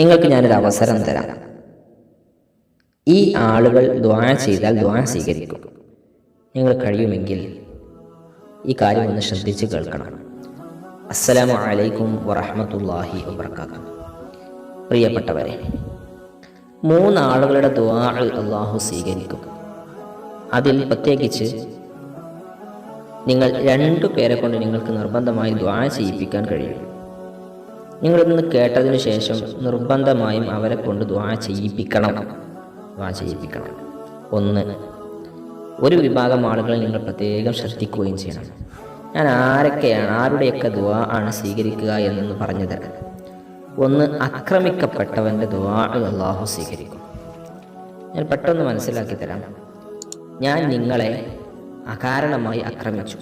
നിങ്ങൾക്ക് ഞാനൊരു അവസരം തരാം. ഈ ആളുകൾ ദ്വാ ചെയ്താൽ ദ്വാ സ്വീകരിക്കും. നിങ്ങൾ കഴിയുമെങ്കിൽ ഈ കാര്യം ഒന്ന് ശ്രദ്ധിച്ച് കേൾക്കണം. അസ്സലാമു അലൈക്കും വറഹമത്തല്ലാഹി വബർക്കാത്തു പ്രിയപ്പെട്ടവരെ മൂന്നാളുകളുടെ ദ്വാ അള്ളാഹു സ്വീകരിക്കും. അതിൽ പ്രത്യേകിച്ച് നിങ്ങൾ രണ്ടു പേരെ കൊണ്ട് നിങ്ങൾക്ക് നിർബന്ധമായി ദ്വാ ചെയ്യിപ്പിക്കാൻ കഴിയും. നിങ്ങളിന്ന് കേട്ടതിന് ശേഷം നിർബന്ധമായും അവരെ കൊണ്ട് ദ്വാ ചെയ്യിപ്പിക്കണം. ദ്വാ ചെയ്യിപ്പിക്കണം. ഒന്ന് ഒരു വിഭാഗം ആളുകളെ നിങ്ങൾ പ്രത്യേകം ശ്രദ്ധിക്കുകയും ചെയ്യണം. ഞാൻ ആരൊക്കെയാണ് ആരുടെയൊക്കെ ദ്വാ ആണ് സ്വീകരിക്കുക എന്നൊന്ന് പറഞ്ഞു തരാം ഒന്ന് ആക്രമിക്കപ്പെട്ടവന്റെ ദ്വാ അള്ളാഹു സ്വീകരിക്കും. ഞാൻ പെട്ടെന്ന് മനസ്സിലാക്കി തരാം. ഞാൻ നിങ്ങളെ അകാരണമായി ആക്രമിച്ചു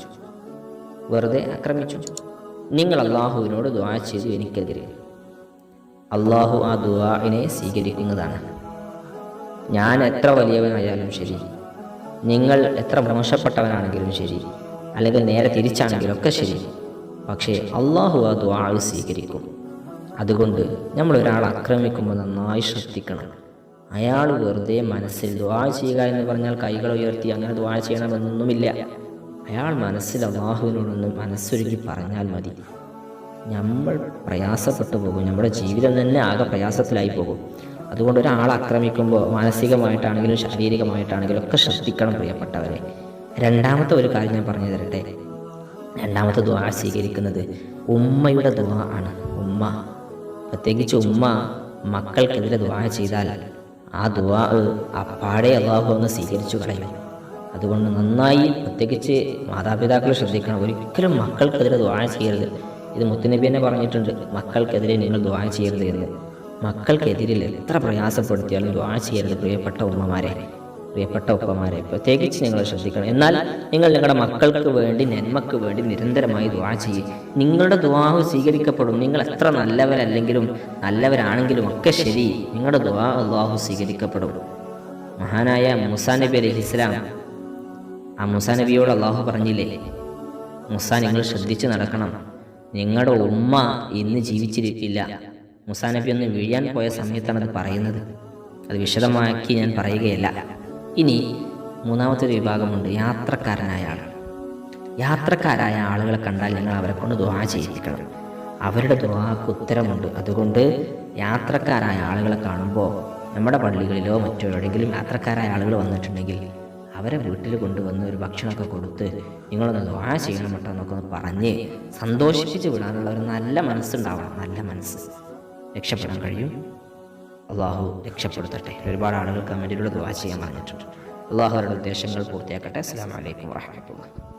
വെറുതെ ആക്രമിച്ചു നിങ്ങൾ അള്ളാഹുവിനോട് ദ്വാ ചെയ്തു എനിക്കെതിരെ. അള്ളാഹു ആ ദുവാഇനെ സ്വീകരിക്കുന്നതാണ്. ഞാൻ എത്ര വലിയവനായാലും ശരി നിങ്ങൾ എത്ര മോശപ്പെട്ടവനാണെങ്കിലും ശരി അല്ലെങ്കിൽ നേരെ തിരിച്ചാണെങ്കിലും ഒക്കെ ശരി പക്ഷേ അള്ളാഹു ആ ദ്വാ സ്വീകരിക്കും. അതുകൊണ്ട് നമ്മൾ ഒരാൾ ആക്രമിക്കുമ്പോൾ നന്നായി ശ്രദ്ധിക്കണം. അയാൾ വെറുതെ മനസ്സിൽ ദ്വാ ചെയ്യുക എന്ന് പറഞ്ഞാൽ കൈകൾ ഉയർത്തി അങ്ങനെ ദ്വാ ചെയ്യണമെന്നൊന്നുമില്ല. അയാൾ മനസ്സിൽ അള്ളാഹുവിനോടൊന്ന് മനസ്സൊരുക്കി പറഞ്ഞാൽ മതി. നമ്മൾ പ്രയാസപ്പെട്ടു പോകും. നമ്മുടെ ജീവിതം തന്നെ ആകെ പ്രയാസത്തിലായി പോകും. അതുകൊണ്ട് ഒരാൾ ആക്രമിക്കുമ്പോൾ മാനസികമായിട്ടാണെങ്കിലും ശാരീരികമായിട്ടാണെങ്കിലും ഒക്കെ ശ്രദ്ധിക്കണം പ്രിയപ്പെട്ടവരെ. രണ്ടാമത്തെ ഒരു കാര്യം ഞാൻ പറഞ്ഞു തരട്ടെ. രണ്ടാമത്തെ ദ്വാ സ്വീകരിക്കുന്നത് ഉമ്മയുടെ ദ്വാ ആണ്. ഉമ്മ. പ്രത്യേകിച്ച് ഉമ്മ മക്കൾക്കെതിരെ ദ്വാ ചെയ്താൽ ആ ദ്വാ അപ്പാടെ അള്ളാഹു ഒന്ന് സ്വീകരിച്ചു കളയും. അതുകൊണ്ട് നന്നായി പ്രത്യേകിച്ച് മാതാപിതാക്കൾ ശ്രദ്ധിക്കണം. ഒരിക്കലും മക്കൾക്കെതിരെ ദ്വാ ചെയ്യരുത്. ഇത് മുത്തുനബി തന്നെ പറഞ്ഞിട്ടുണ്ട് മക്കൾക്കെതിരെ നിങ്ങൾ ദ്വാ ചെയ്യരുത് എന്ന്. മക്കൾക്കെതിരിൽ എത്ര പ്രയാസപ്പെടുത്തിയാലും ദ്വാ ചെയ്യരുത് പ്രിയപ്പെട്ട ഉമ്മമാരെ പ്രിയപ്പെട്ട ഉപ്പമാരെ. പ്രത്യേകിച്ച് നിങ്ങൾ ശ്രദ്ധിക്കണം. എന്നാൽ നിങ്ങൾ നിങ്ങളുടെ മക്കൾക്ക് വേണ്ടി നന്മക്ക് വേണ്ടി നിരന്തരമായി ദ്വാ ചെയ്യും. നിങ്ങളുടെ ദ്വാഹ് സ്വീകരിക്കപ്പെടും. നിങ്ങൾ എത്ര നല്ലവരല്ലെങ്കിലും നല്ലവരാണെങ്കിലും ഒക്കെ ശരി. നിങ്ങളുടെ ദ്വാ ദ്വാഹു സ്വീകരിക്കപ്പെടും. മഹാനായ മുസാ നബി അലി ഇസ്ലാം ആ മുസാ നബിയോട് അള്ളാഹു പറഞ്ഞില്ലേ? മുസാ നിങ്ങൾ ശ്രദ്ധിച്ച് നടക്കണം. നിങ്ങളുടെ ഉമ്മ ഇന്ന് ജീവിച്ചിരിക്കില്ല. മുസാ നബി ഒന്ന് വീഴാൻ പോയ സമയത്താണ് അത് പറയുന്നത്. അത് വിശദമാക്കി ഞാൻ പറയുകയല്ല. ഇനി മൂന്നാമത്തെ ഒരു വിഭാഗമുണ്ട്. യാത്രക്കാരനായ ആൾ യാത്രക്കാരായ ആളുകളെ കണ്ടാൽ നിങ്ങൾ അവരെ കൊണ്ട് ദുവാ ചെയ്യിപ്പിക്കണം. അവരുടെ ദുവാക്ക് ഉത്തരമുണ്ട്. അതുകൊണ്ട് യാത്രക്കാരായ ആളുകളെ കാണുമ്പോൾ നമ്മുടെ പള്ളികളിലോ മറ്റോ എവിടെയെങ്കിലും യാത്രക്കാരായ ആളുകൾ വന്നിട്ടുണ്ടെങ്കിൽ അവരെ വീട്ടിൽ കൊണ്ടുവന്ന് ഒരു ഭക്ഷണമൊക്കെ കൊടുത്ത് നിങ്ങളൊന്ന് ദ്വാ ചെയ്യണം കേട്ടോ എന്നൊക്കെ ഒന്ന് പറഞ്ഞ് സന്തോഷിപ്പിച്ച് വിടാനുള്ള ഒരു നല്ല മനസ്സുണ്ടാവണം. നല്ല മനസ്സ്. രക്ഷപ്പെടാൻ കഴിയും. അള്ളാഹു രക്ഷപ്പെടുത്തട്ടെ. ഒരുപാട് ആളുകൾ കമന്റിലൂടെ ദ്വാ ചെയ്യാൻ പറഞ്ഞിട്ടുണ്ട്. അള്ളാഹു അവരുടെ ഉദ്ദേശങ്ങൾ പൂർത്തിയാക്കട്ടെ. അസ്സാം വലൈക്കും വാഹമത്തുള്ള